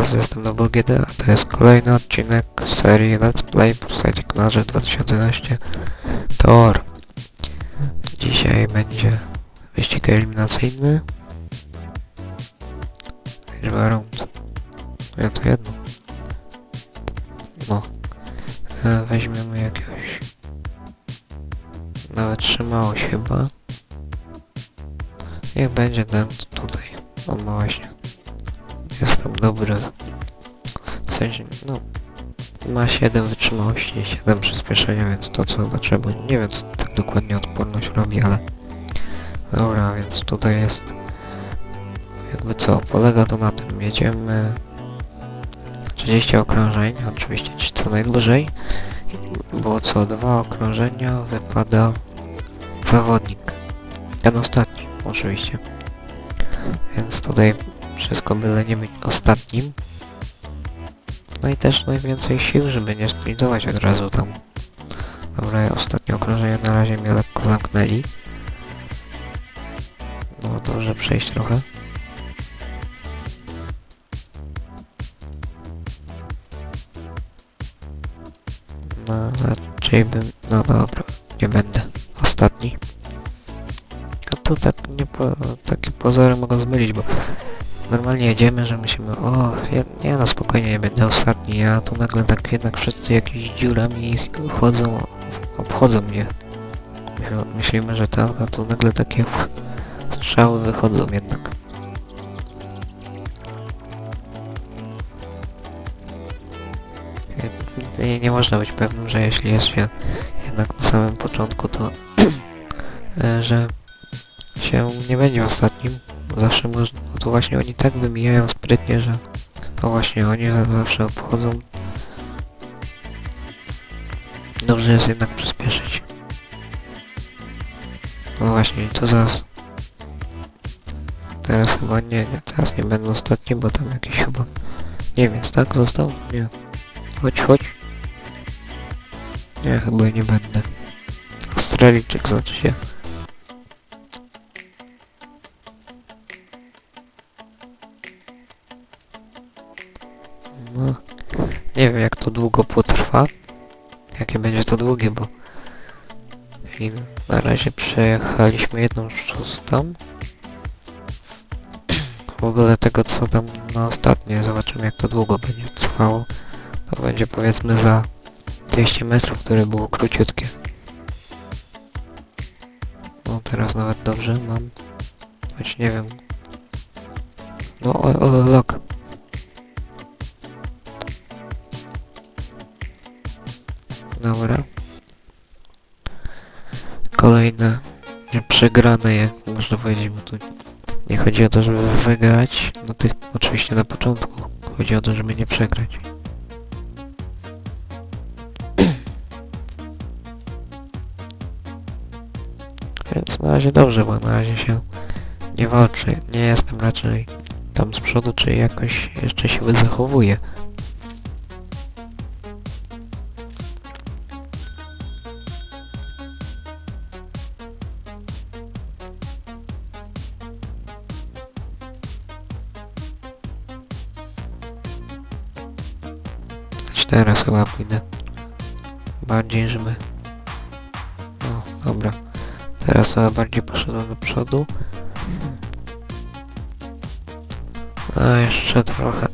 was, jestem na BGD, a to jest kolejny odcinek serii Let's Play Postaci Knarze 2011 Tor. Dzisiaj będzie wyścig eliminacyjny. Liczba rund. Ja to jedno. No. E, Weźmiemy jakiegoś... Nawet trzymałość chyba. Niech będzie ten tutaj. On ma właśnie tam dobry. W sensie, no... Ma 7 wytrzymałości, 7 przyspieszenia, więc to co chyba trzeba. Nie wiem co tak dokładnie odporność robi, ale... Dobra, więc tutaj jest... Jakby co, polega to na tym, jedziemy... 30 okrążeń, oczywiście ci co najdłużej, bo co dwa okrążenia wypada zawodnik. Ten ostatni, oczywiście. Więc tutaj wszystko byle nie być ostatnim. No i też najwięcej sił, żeby nie sprintować od razu tam. Dobra, ostatnie okrążenie na razie mnie lekko zamknęli. No dobrze przejść trochę. No raczej bym... No dobra, nie będę. Ostatni. A tu tak nie po... Takie pozory mogą zmylić, bo normalnie jedziemy, że myślimy, o, ja, nie no spokojnie, nie będę ostatni, a tu nagle tak jednak wszyscy jakimiś dziurami chodzą, obchodzą mnie. Myśl- Myślimy, że tak, a tu nagle takie strzały wychodzą jednak. Nie, nie można być pewnym, że jeśli jest się jednak na samym początku, to e, że się nie będzie ostatnim, bo zawsze można, no to właśnie oni tak wymijają sprytnie, że to właśnie oni za- zawsze obchodzą. Dobrze jest jednak przyspieszyć. No właśnie, to zaraz. Teraz chyba nie, nie, teraz nie będę ostatni, bo tam jakiś chyba... Nie wiem, tak został? Nie. Chodź, chodź. Nie, chyba nie będę. Australijczyk znaczy się. No, nie wiem jak to długo potrwa. Jakie będzie to długie, bo i na razie przejechaliśmy jedną szóstą. W ogóle tego co tam na ostatnie, zobaczymy jak to długo będzie trwało. To będzie powiedzmy za 200 metrów, które było króciutkie. No teraz nawet dobrze mam. Choć nie wiem. No o, o. Dobra. Kolejne przegrane, jak można powiedzieć, bo tu nie chodzi o to, żeby wygrać, no tych oczywiście na początku. Chodzi o to, żeby nie przegrać. Więc na razie dobrze, bo na razie się nie walczy. Nie jestem raczej tam z przodu, czy jakoś jeszcze siły zachowuję. Teraz chyba pójdę bardziej, żeby... No, dobra. Teraz chyba bardziej poszedłem do przodu. A jeszcze trochę.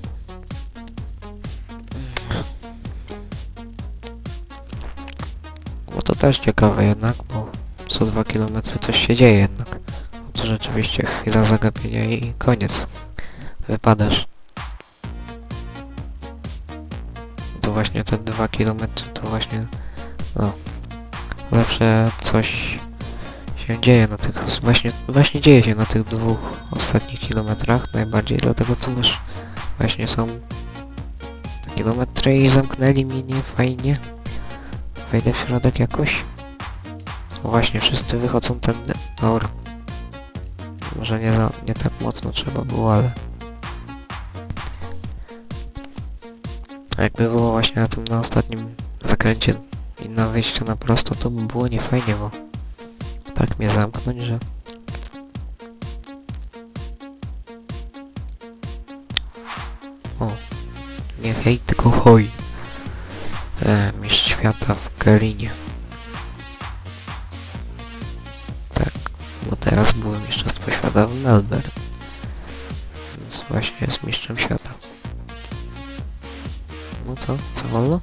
Bo to też ciekawe jednak, bo co dwa kilometry coś się dzieje jednak. No to rzeczywiście chwila zagapienia i koniec. Wypadasz. Właśnie te dwa kilometry to właśnie no zawsze coś się dzieje na tych właśnie właśnie dzieje się na tych dwóch ostatnich kilometrach najbardziej dlatego tu masz właśnie są kilometry i zamknęli mnie nie fajnie. Wejdę w środek jakoś. No właśnie wszyscy wychodzą tędy. Dobra. Może nie, za, nie tak mocno trzeba było ale A jakby było właśnie na tym na ostatnim zakręcie i na wyjściu na prosto, to by było niefajnie, bo tak mnie zamknąć, że... O, Nie hej, tylko hoj. E, mistrz świata w Kerinie. Tak, bo teraz byłem mistrzostwo świata w Melbourne. Więc właśnie jest mistrzem świata. No co? Co wolno?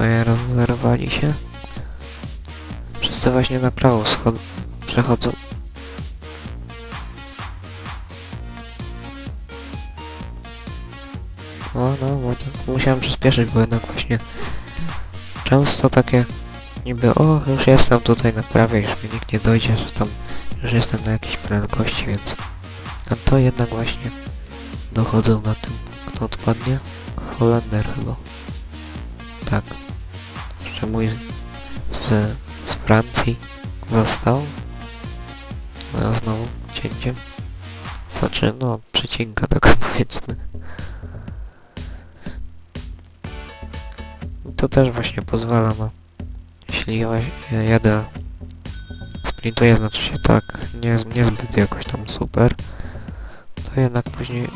Ja rozerwali się. Wszyscy właśnie na prawo schod przechodzą. O no, bo tak musiałem przyspieszyć, bo jednak właśnie często takie niby o, już jestem tutaj na prawie, już mi nikt nie dojdzie, że tam już jestem na jakiejś prędkości, więc a to jednak właśnie dochodzą na tym, kto odpadnie? Holender chyba. Tak. Jeszcze mój z, z Francji został. No ja znowu cięciem. Znaczy, no, przecinka taka powiedzmy. To też właśnie pozwala, no. Jeśli ja, ja jadę sprintuję, znaczy się tak, nie, niezbyt jakoś tam super, to jednak później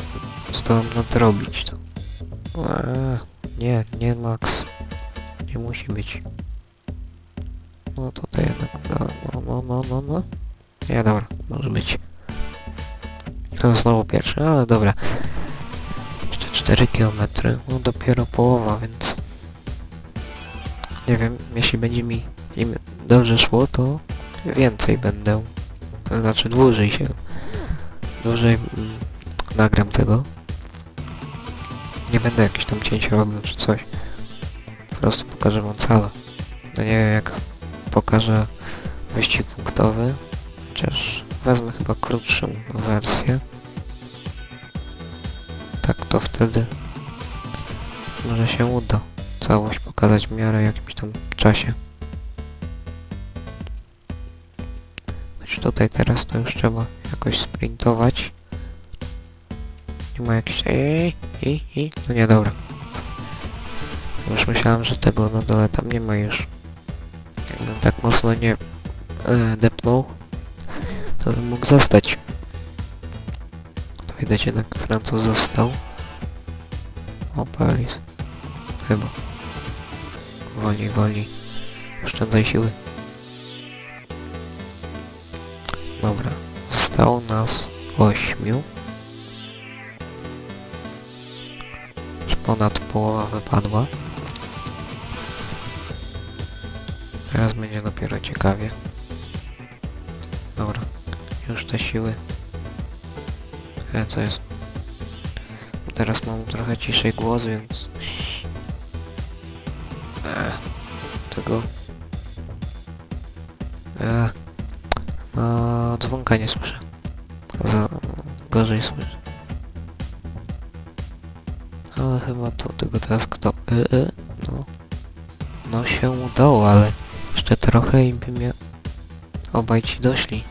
zdołam nadrobić to. Eee, nie, nie max. Nie musi być. No tutaj jednak, no, no, no, no, no, no. Nie, dobra, może być. To znowu pierwszy, ale dobra. Jeszcze 4 km, no dopiero połowa, więc... Nie wiem, jeśli będzie mi im dobrze szło, to więcej będę. To znaczy dłużej się... Dłużej mm, nagram tego. Nie będę jakiś tam cięć robił czy coś. Po prostu pokażę wam całe. No nie wiem jak pokażę wyścig punktowy. Chociaż wezmę chyba krótszą wersję. Tak to wtedy może się uda całość pokazać w miarę jakimś tam czasie. Tutaj teraz to już trzeba jakoś sprintować. Nie ma jakichś... Ej, i, i, no nie, dobra. Już myślałem, że tego na dole tam nie ma już. Jakbym tak mocno nie e, depnął, to bym mógł zostać. To widać jednak Francuz został. O, Paris. Chyba. Woli, woli. Oszczędzaj siły. Dobra. Zostało nas ośmiu. Już ponad połowa wypadła. Teraz będzie dopiero ciekawie. Dobra. Już te siły. E, co jest? Teraz mam trochę ciszej głos, więc... E, tego... E, dzwonka nie słyszę. Za, gorzej słyszę. Ale chyba to tego teraz kto... Y, y, no. No się udało, ale jeszcze trochę i by mnie obaj ci doszli.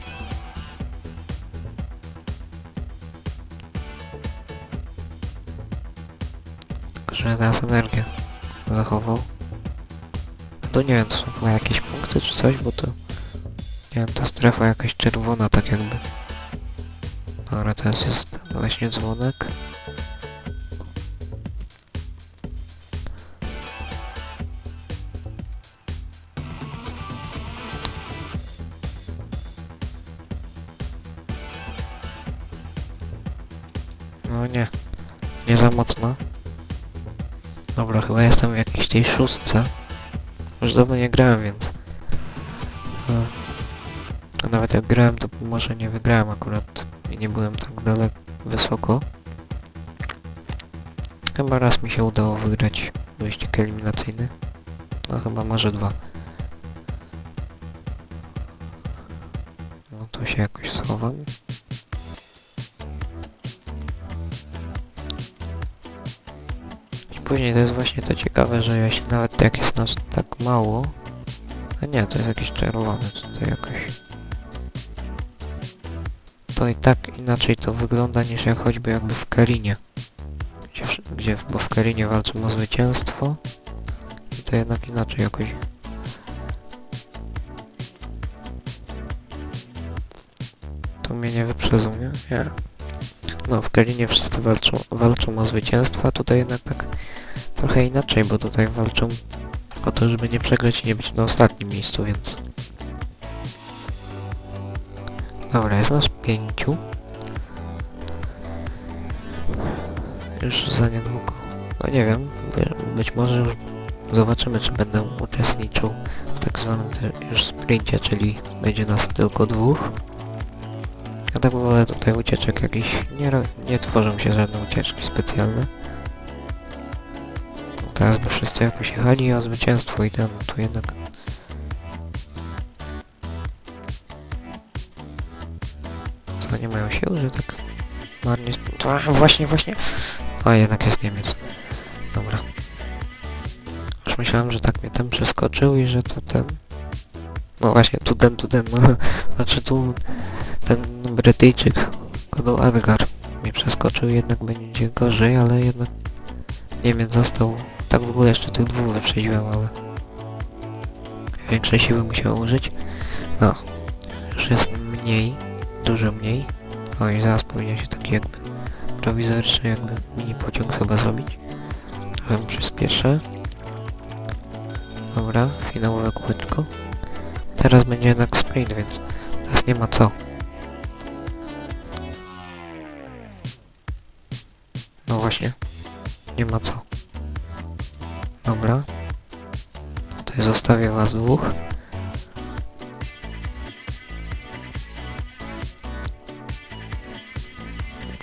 Tylko, że teraz energię zachował. To nie wiem, to są chyba jakieś punkty czy coś, bo to... Nie wiem, ta strefa jakaś czerwona tak jakby. Dobra, teraz jest właśnie dzwonek. No nie, nie za mocno. Dobra, chyba jestem w jakiejś tej szóstce. Już dawno nie grałem, więc... A, nawet jak grałem, to może nie wygrałem akurat i nie byłem tak daleko, wysoko. Chyba raz mi się udało wygrać wyścig eliminacyjny. No chyba może dwa. No to się jakoś schowam. I później to jest właśnie to ciekawe, że jeśli nawet jak jest nas tak mało... A nie, to jest jakieś czerwone tutaj jakoś. To i tak inaczej to wygląda niż jak choćby jakby w Karinie. Gdzie, gdzie bo w Karinie walczą o zwycięstwo. I to jednak inaczej jakoś. Tu mnie nie wyprzedzą, nie? Nie. no w Kalinie wszyscy walczą, walczą o zwycięstwo, a tutaj jednak tak trochę inaczej, bo tutaj walczą o to, żeby nie przegrać i nie być na ostatnim miejscu, więc... Dobra, jest nas pięciu. Już za niedługo. No nie wiem, by- być może już zobaczymy, czy będę uczestniczył w tak zwanym już sprincie, czyli będzie nas tylko dwóch. Ja tak wolę tutaj ucieczek jakichś, nie, nie tworzą się żadne ucieczki specjalne. Teraz by wszyscy jakoś jechali o zwycięstwo i ten, tu jednak... Co, nie mają sił, że tak marnie... A, właśnie, właśnie! A, jednak jest Niemiec. Dobra. Już myślałem, że tak mnie tam przeskoczył i że tu ten... No właśnie, tu ten, tu ten, no. Znaczy tu ten Brytyjczyk, Kodo Edgar mnie przeskoczył, jednak będzie gorzej, ale jednak Niemiec został... Tak w ogóle jeszcze tych dwóch wyprzedziłem, ale... Większej siły musiał użyć. No. Już jest mniej, dużo mniej. O i zaraz powinien się taki jakby prowizoryczny jakby mini pociąg chyba zrobić. Trochę przyspieszę. Dobra, finałowe kółeczko. Teraz będzie jednak sprint, więc teraz nie ma co. No właśnie. Nie ma co. Dobra. Tutaj zostawię was dwóch.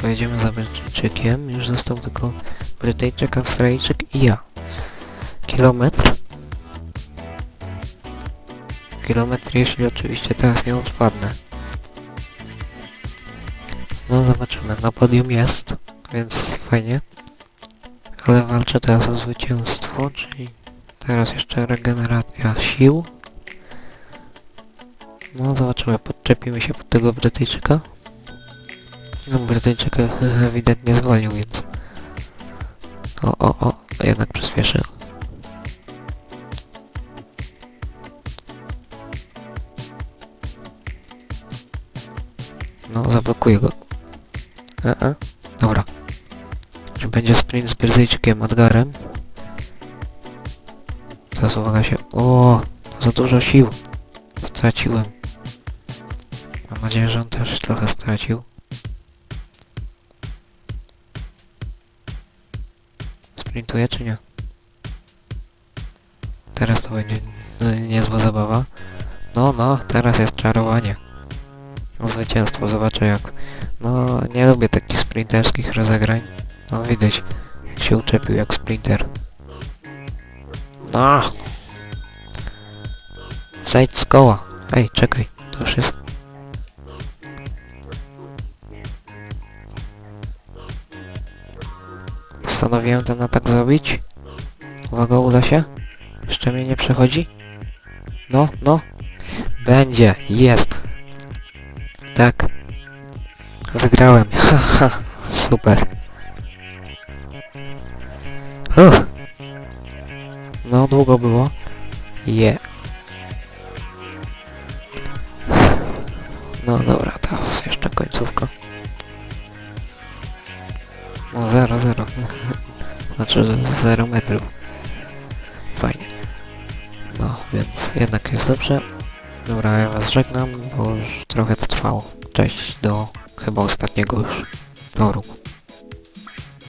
Pojedziemy za Brytyjczykiem. Już został tylko Brytyjczyk, Australijczyk i ja. Kilometr. Kilometr, jeśli oczywiście teraz nie odpadnę. No zobaczymy. Na podium jest, więc fajnie. Ale walczę teraz o zwycięstwo, czyli teraz jeszcze regeneracja sił. No zobaczymy, podczepimy się pod tego Brytyjczyka. No Brytyjczyk e, ewidentnie zwolnił, więc... O, o, o, jednak przyspieszy. No, zablokuję go. E, e. Dobra. Czy będzie sprint z Brytyjczykiem Edgarem? Teraz uwaga się... O, za dużo sił. Straciłem. Mam nadzieję, że on też trochę stracił. Sprintuje czy nie? Teraz to będzie niezła zabawa. No, no, teraz jest czarowanie. Zwycięstwo, zobaczę jak... No, nie lubię takich sprinterskich rozegrań. No, widać, jak się uczepił jak sprinter. No! Zejdź z koła. Ej, czekaj, to już jest... Postanowiłem ten atak zrobić. Uwaga, uda się? Jeszcze mnie nie przechodzi? No, no. Będzie, jest. Tak. Wygrałem. Haha, super. Uff. No, długo było. Je. No dobra, teraz jeszcze końcówka. 0, 0. Znaczy 0 metrów. Fajnie. No, więc jednak jest dobrze. Dobra, ja was żegnam, bo już trochę to trwało. Cześć, do chyba ostatniego już toru.